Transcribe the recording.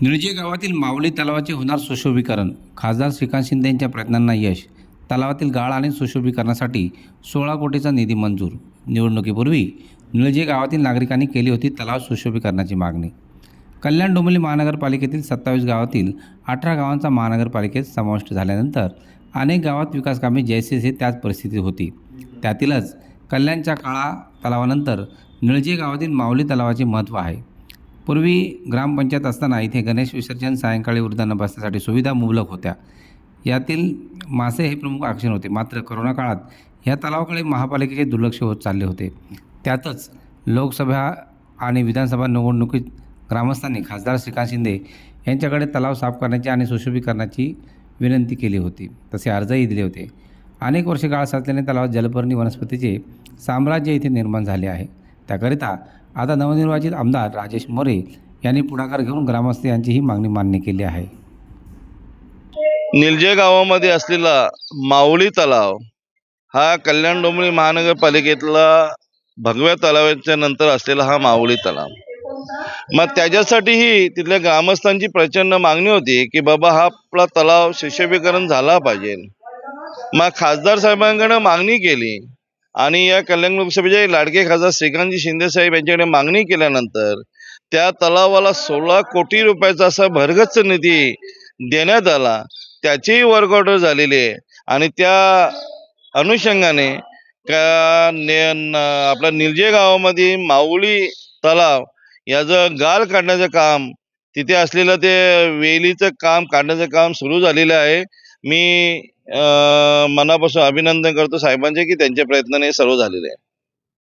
निळजे गावातील माऊली तलावाचे होणार सुशोभीकरण. खासदार श्रीकांत शिंदे यांच्या प्रयत्नांना यश. तलावातील गाळ आणि सुशोभीकरणासाठी सोळा कोटीचा निधी मंजूर. निवडणुकीपूर्वी निळजे गावातील नागरिकांनी केली होती तलाव सुशोभीकरणाची मागणी. कल्याण डोंबिवली महानगरपालिकेतील सत्तावीस गावातील अठरा गावांचा महानगरपालिकेत समाविष्ट झाल्यानंतर अनेक गावात विकासकामे जैसेसे त्याच परिस्थितीत होती. त्यातीलच कल्याणच्या काळा तलावानंतर निळजे गावातील माऊली तलावाचे महत्त्व आहे. पूर्वी ग्रामपंचायत असताना इथे गणेश विसर्जन सायंकाळी वृद्धांना बसण्यासाठी सुविधा मुबलक होत्या. यातील मासे हे प्रमुख आकर्षण होते. मात्र करोना काळात ह्या तलावाकडे महापालिकेचे दुर्लक्ष होत चालले होते. त्यातच लोकसभा आणि विधानसभा निवडणुकीत ग्रामस्थांनी खासदार श्रीकांत शिंदे यांच्याकडे तलाव साफ करण्याची आणि सुशोभीकरणाची विनंती केली होती. तसे अर्जही दिले होते. अनेक वर्षे काळ साचल्याने तलावात जलपर्णी वनस्पतीचे साम्राज्य इथे निर्माण झाले आहे. त्याकरिता आता नवनिर्वाचित आमदार राजेश मोरे यांनी पुढाकार घेऊन ग्रामस्थ यांची ही मागणी मान्य केली आहे. निलजे गावामध्ये असलेला माऊली तलाव हा कल्याण डोंबरी महानगरपालिकेतला भगव्या तलावाच्या नंतर असलेला हा माऊली तलाव. मग त्याच्यासाठीही तिथल्या ग्रामस्थांची प्रचंड मागणी होती की बाबा हा आपला तलाव सुशोभीकरण झाला पाहिजे. मग खासदार साहेबांकडे मागणी केली. आणि या कल्याण लोकसभेचे लाडके खासदार श्रीकांतजी शिंदे साहेब यांच्याकडे मागणी केल्यानंतर त्या तलावाला सोळा कोटी रुपयाचा असा भरगच्च निधी देण्यात आला. त्याचीही वर्क ऑर्डर झालेली आहे. आणि त्या अनुषंगाने का ने आपल्या निर्जे गावामध्ये माऊली तलाव याचं गाळ काढण्याचं काम तिथे असलेलं ते वेलीचं काम काढण्याचं काम सुरू झालेलं आहे. मी मनापासून अभिनंदन करतो साहेबांचे की त्यांच्या प्रयत्नाने हे सर्व झालेले आहे